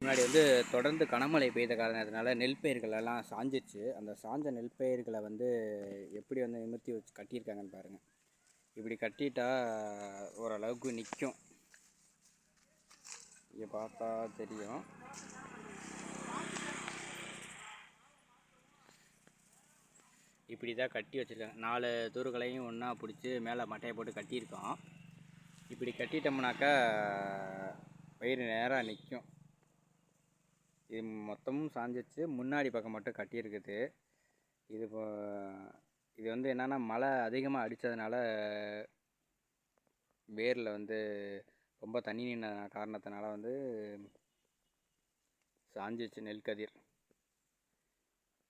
முன்னாடி வந்து தொடர்ந்து கனமழை பெய்த காரணத்தினால நெல் பயிர்கள் எல்லாம் சாஞ்சிச்சு அந்த சாஞ்ச நெல் பயிர்களை வந்து எப்படி வந்து நிமிர்த்தி வச்சு கட்டியிருக்காங்கன்னு பாருங்கள் இப்படி கட்டிட்டா ஓரளவுக்கு நிற்கும் இங்கே பார்த்தா தெரியும். இப்படி தான் கட்டி வச்சுருக்காங்க. நாலு தூர்களையும் ஒன்றா பிடிச்சி மேலே மட்டையை போட்டு கட்டியிருக்கோம். இப்படி கட்டிட்டோம்னாக்கா பயிர் நேராக நிற்கும் இது மொத்தமும் சாஞ்சிச்சு. முன்னாடி பக்கம் மட்டும் கட்டியிருக்குது. இது இது வந்து என்னென்னா மழை அதிகமாக அடித்ததுனால வேரில் வந்து ரொம்ப தண்ணி நின்ன காரணத்தினால வந்து சாஞ்சிச்சு நெல் கதிர்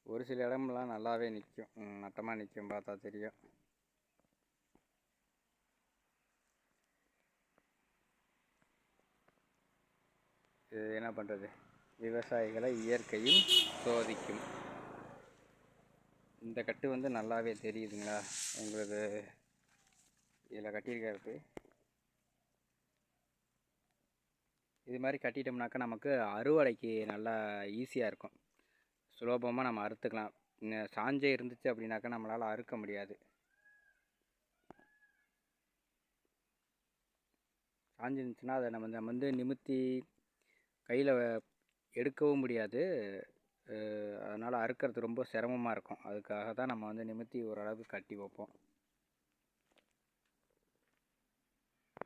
ஒரு சில இடம்லாம் நல்லாவே நிற்கும் நட்டமாக நிற்கும் பார்த்தா தெரியும். இது என்ன பண்ணுறது விவசாயிகளை இயற்கையும் சோதிக்கும். இந்த கட்டு வந்து நல்லாவே தெரியுதுங்களா? உங்களுக்கு இதில் கட்டியிருக்கிறது. இது மாதிரி கட்டிட்டோம்னாக்கா நமக்கு அறுவடைக்கு நல்லா ஈஸியாக இருக்கும். சுலபமாக நம்ம அறுத்துக்கலாம். இன்னும் சாஞ்சே இருந்துச்சு அப்படின்னாக்கா நம்மளால் அறுக்க முடியாது. சாஞ்சிருந்துச்சுன்னா அதை நம்ம நம்ம வந்து நிமித்தி கையில் எடுக்கவும் முடியாது. அதனால் அறுக்கிறது ரொம்ப சிரமமாக இருக்கும். அதுக்காக தான் நம்ம வந்து நிமித்தி ஓரளவுக்கு கட்டி வைப்போம்.